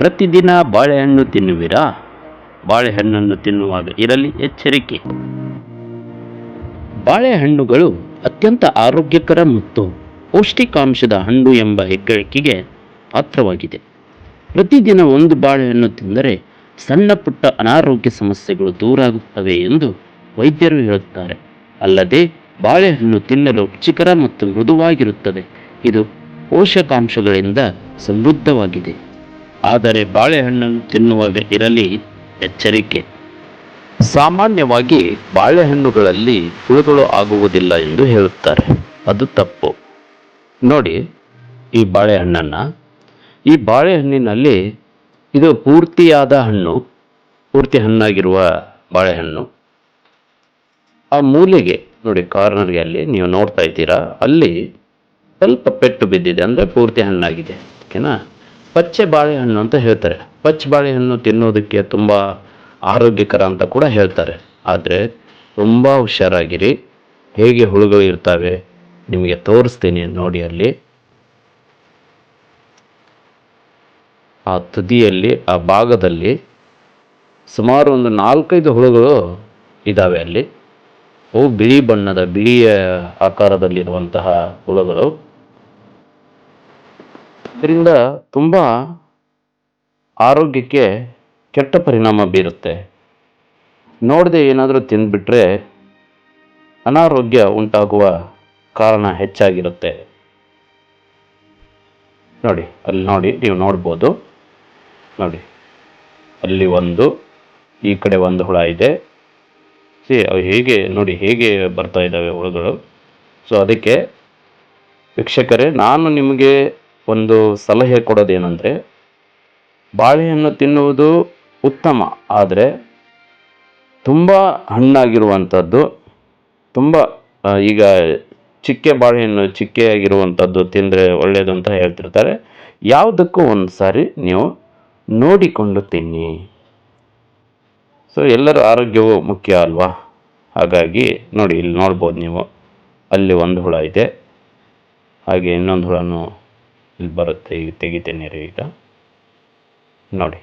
ಪ್ರತಿದಿನ ಬಾಳೆಹಣ್ಣು ತಿನ್ನುವಿರಾ? ಬಾಳೆಹಣ್ಣನ್ನು ತಿನ್ನುವಾಗ ಇರಲಿ ಎಚ್ಚರಿಕೆ. ಬಾಳೆಹಣ್ಣುಗಳು ಅತ್ಯಂತ ಆರೋಗ್ಯಕರ ಮತ್ತು ಪೌಷ್ಟಿಕಾಂಶದ ಹಣ್ಣು ಎಂಬ ಹೆಗ್ಗಳಿಕೆಗೆ ಪಾತ್ರವಾಗಿದೆ. ಪ್ರತಿದಿನ ಒಂದು ಬಾಳೆಹಣ್ಣು ತಿಂದರೆ ಸಣ್ಣ ಪುಟ್ಟ ಅನಾರೋಗ್ಯ ಸಮಸ್ಯೆಗಳು ದೂರಾಗುತ್ತವೆ ಎಂದು ವೈದ್ಯರು ಹೇಳುತ್ತಾರೆ. ಅಲ್ಲದೆ ಬಾಳೆಹಣ್ಣು ತಿನ್ನಲು ರುಚಿಕರ ಮತ್ತು ಮೃದುವಾಗಿರುತ್ತದೆ. ಇದು ಪೋಷಕಾಂಶಗಳಿಂದ ಸಮೃದ್ಧವಾಗಿದೆ. ಆದರೆ ಬಾಳೆಹಣ್ಣನ್ನು ತಿನ್ನುವಾಗ ಇರಲಿ ಎಚ್ಚರಿಕೆ. ಸಾಮಾನ್ಯವಾಗಿ ಬಾಳೆಹಣ್ಣುಗಳಲ್ಲಿ ಹುಳುಗಳು ಆಗುವುದಿಲ್ಲ ಎಂದು ಹೇಳುತ್ತಾರೆ. ಅದು ತಪ್ಪು. ನೋಡಿ ಈ ಬಾಳೆಹಣ್ಣನ್ನು. ಈ ಬಾಳೆಹಣ್ಣಿನಲ್ಲಿ ಇದು ಪೂರ್ತಿಯಾದ ಹಣ್ಣು, ಪೂರ್ತಿ ಹಣ್ಣಾಗಿರುವ ಬಾಳೆಹಣ್ಣು. ಆ ಮೂಲೆಗೆ, ನೋಡಿ ಕಾರ್ನರ್ಗೆ ಅಲ್ಲಿ, ನೀವು ನೋಡ್ತಾ ಇದ್ದೀರಾ, ಅಲ್ಲಿ ಸ್ವಲ್ಪ ಪೆಟ್ಟು ಬಿದ್ದಿದೆ ಅಂದರೆ ಪೂರ್ತಿ ಹಣ್ಣಾಗಿದೆ. ಓಕೆನಾ? ಪಚ್ಚೆ ಬಾಳೆಹಣ್ಣು ಅಂತ ಹೇಳ್ತಾರೆ. ಪಚ್ಚೆ ಬಾಳೆಹಣ್ಣು ತಿನ್ನೋದಕ್ಕೆ ತುಂಬ ಆರೋಗ್ಯಕರ ಅಂತ ಕೂಡ ಹೇಳ್ತಾರೆ. ಆದರೆ ತುಂಬ ಹುಷಾರಾಗಿರಿ. ಹೇಗೆ ಹುಳುಗಳು ಇರ್ತವೆ ನಿಮಗೆ ತೋರಿಸ್ತೀನಿ ನೋಡಿ ಅಲ್ಲಿ. ಆ ತುದಿಯಲ್ಲಿ, ಆ ಭಾಗದಲ್ಲಿ ಸುಮಾರು ಒಂದು ನಾಲ್ಕೈದು ಹುಳುಗಳು ಇದ್ದಾವೆ ಅಲ್ಲಿ. ಅವು ಬಿಳಿ ಬಣ್ಣದ, ಬಿಳಿಯ ಆಕಾರದಲ್ಲಿರುವಂತಹ ಹುಳುಗಳು. ಇದರಿಂದ ತುಂಬ ಆರೋಗ್ಯಕ್ಕೆ ಕೆಟ್ಟ ಪರಿಣಾಮ ಬೀರುತ್ತೆ. ನೋಡದೆ ಏನಾದರೂ ತಿಂದುಬಿಟ್ರೆ ಅನಾರೋಗ್ಯ ಉಂಟಾಗುವ ಕಾರಣ ಹೆಚ್ಚಾಗಿರುತ್ತೆ. ನೋಡಿ, ಅಲ್ಲಿ ನೋಡಿ, ನೀವು ನೋಡ್ಬೋದು. ನೋಡಿ, ಅಲ್ಲಿ ಒಂದು, ಈ ಕಡೆ ಒಂದು ಹುಳ ಇದೆ. ಸಿ, ಅವು ಹೇಗೆ, ನೋಡಿ, ಹೇಗೆ ಬರ್ತಾ ಇದ್ದಾವೆ ಹುಳುಗಳು. ಸೊ, ಅದಕ್ಕೆ ವೀಕ್ಷಕರೇ, ನಾನು ನಿಮಗೆ ಒಂದು ಸಲಹೆ ಕೊಡೋದೇನೆಂದರೆ, ಬಾಳೆಹಣ್ಣು ತಿನ್ನುವುದು ಉತ್ತಮ, ಆದರೆ ತುಂಬ ಹಣ್ಣಾಗಿರುವಂಥದ್ದು, ತುಂಬ ಈಗ ಚಿಕ್ಕೆ ಬಾಳೆಹಣ್ಣು ಚಿಕ್ಕೆಯಾಗಿರುವಂಥದ್ದು ತಿಂದರೆ ಒಳ್ಳೆಯದು ಅಂತ ಹೇಳ್ತಿರ್ತಾರೆ. ಯಾವುದಕ್ಕೂ ಒಂದು ಸಾರಿ ನೀವು ನೋಡಿಕೊಂಡು ತಿನ್ನಿ. ಸೊ, ಎಲ್ಲರ ಆರೋಗ್ಯವು ಮುಖ್ಯ ಅಲ್ವಾ? ಹಾಗಾಗಿ ನೋಡಿ, ಇಲ್ಲಿ ನೋಡ್ಬೋದು ನೀವು. ಅಲ್ಲಿ ಒಂದು ಹುಳ ಇದೆ. ಹಾಗೆ ಇನ್ನೊಂದು ಹುಳನೂ ಇಲ್ಲಿ ಬರುತ್ತೆ ಈಗ ತೆಗಿತೇನೆ ರೀ ಈಗ. ನೋಡಿ.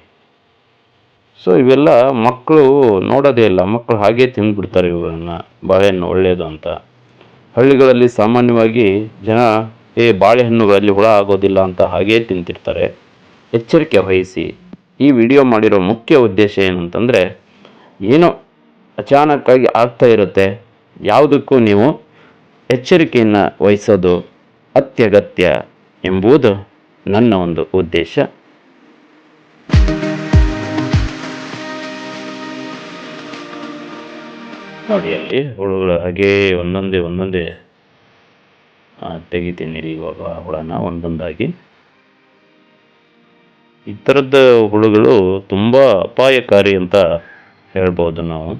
ಸೊ ಇವೆಲ್ಲ ಮಕ್ಕಳು ನೋಡೋದೇ ಇಲ್ಲ. ಮಕ್ಕಳು ಹಾಗೆ ತಿಂದುಬಿಡ್ತಾರೆ ಇವುಗಳನ್ನ. ಬಾಳೆಹಣ್ಣು ಒಳ್ಳೆಯದು ಅಂತ. ಹಳ್ಳಿಗಳಲ್ಲಿ ಸಾಮಾನ್ಯವಾಗಿ ಜನ, ಏ, ಬಾಳೆಹಣ್ಣುಗಳಲ್ಲಿ ಹುಳ ಆಗೋದಿಲ್ಲ ಅಂತ ಹಾಗೇ ತಿಂತಿರ್ತಾರೆ. ಎಚ್ಚರಿಕೆ ವಹಿಸಿ. ಈ ವಿಡಿಯೋ ಮಾಡಿರೋ ಮುಖ್ಯ ಉದ್ದೇಶ ಏನಂತಂದರೆ, ಏನೋ ಅಚಾನಕ್ಕಾಗಿ ಆಗ್ತಾ ಇರುತ್ತೆ. ಯಾವುದಕ್ಕೂ ನೀವು ಎಚ್ಚರಿಕೆಯನ್ನು ವಹಿಸೋದು ಅತ್ಯಗತ್ಯ. ಎಂಬುದು ನನ್ನ ಒಂದು ಉದ್ದೇಶ. ನೋಡಿ ಅಲ್ಲಿ ಹುಳುಗಳು ಹಾಗೇ ಒಂದೊಂದೇ ಒಂದೊಂದೇ ತೆಗಿತೀನಿ ಇವಾಗ ಹುಳನ ಒಂದೊಂದಾಗಿ. ಈ ಥರದ ಹುಳುಗಳು ತುಂಬ ಅಪಾಯಕಾರಿ ಅಂತ ಹೇಳ್ಬೋದು ನಾವು.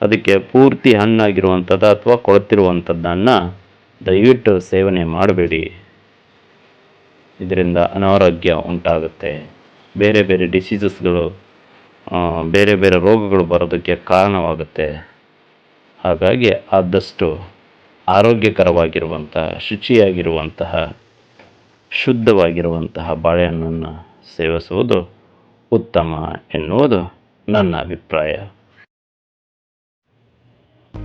ಅದಕ್ಕೆ ಪೂರ್ತಿ ಹಣ್ಣಾಗಿರುವಂಥದ್ದು ಅಥವಾ ಕೊಳೆತಿರುವಂಥದ್ದನ್ನು ದಯವಿಟ್ಟು ಸೇವನೆ ಮಾಡಬೇಡಿ. ಇದರಿಂದ ಅನಾರೋಗ್ಯ ಉಂಟಾಗುತ್ತೆ. ಬೇರೆ ಬೇರೆ ಡಿಸೀಸಸ್ಗಳು ಬೇರೆ ಬೇರೆ ರೋಗಗಳು ಬರೋದಕ್ಕೆ ಕಾರಣವಾಗುತ್ತೆ. ಹಾಗಾಗಿ ಆದಷ್ಟು ಆರೋಗ್ಯಕರವಾಗಿರುವಂತಹ, ಶುಚಿಯಾಗಿರುವಂತಹ, ಶುದ್ಧವಾಗಿರುವಂತಹ ಬಾಳೆಹಣ್ಣನ್ನು ಸೇವಿಸುವುದು ಉತ್ತಮ ಎನ್ನುವುದು ನನ್ನ ಅಭಿಪ್ರಾಯ.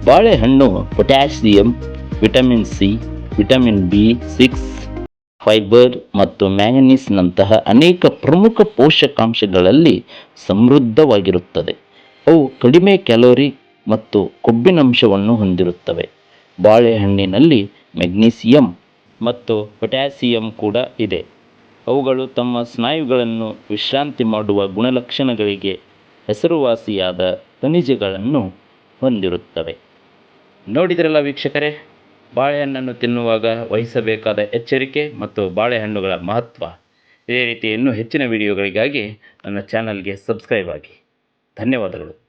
ಬಾಳೆಹಣ್ಣು potassium, vitamin C, vitamin B, six fibre ಮತ್ತು ಮ್ಯಾಂಗನೀಸ್ನಂತಹ ಅನೇಕ ಪ್ರಮುಖ ಪೋಷಕಾಂಶಗಳಲ್ಲಿ ಸಮೃದ್ಧವಾಗಿರುತ್ತದೆ. ಅವು ಕಡಿಮೆ ಕ್ಯಾಲೋರಿ ಮತ್ತು ಕೊಬ್ಬಿನಂಶವನ್ನು ಹೊಂದಿರುತ್ತವೆ. ಬಾಳೆಹಣ್ಣಿನಲ್ಲಿ ಮೆಗ್ನೀಸಿಯಂ ಮತ್ತು ಪೊಟ್ಯಾಸಿಯಂ ಕೂಡ ಇದೆ. ಅವುಗಳು ತಮ್ಮ ಸ್ನಾಯುಗಳನ್ನು ವಿಶ್ರಾಂತಿ ಮಾಡುವ ಗುಣಲಕ್ಷಣಗಳಿಗೆ ಹೆಸರುವಾಸಿಯಾದ ಖನಿಜಗಳನ್ನು ಹೊಂದಿರುತ್ತವೆ. ನೋಡಿದ್ರಲ್ಲ ವೀಕ್ಷಕರೇ? ಬಾಳೆಹಣ್ಣನ್ನು ತಿನ್ನುವಾಗ ವಹಿಸಬೇಕಾದ ಎಚ್ಚರಿಕೆ ಮತ್ತು ಬಾಳೆಹಣ್ಣುಗಳ ಮಹತ್ವ. ಇದೇ ರೀತಿ ಇನ್ನೂ ಹೆಚ್ಚಿನ ವಿಡಿಯೋಗಳಿಗಾಗಿ ನನ್ನ ಚಾನಲ್ಗೆ ಸಬ್ಸ್ಕ್ರೈಬ್ ಆಗಿ. ಧನ್ಯವಾದಗಳು.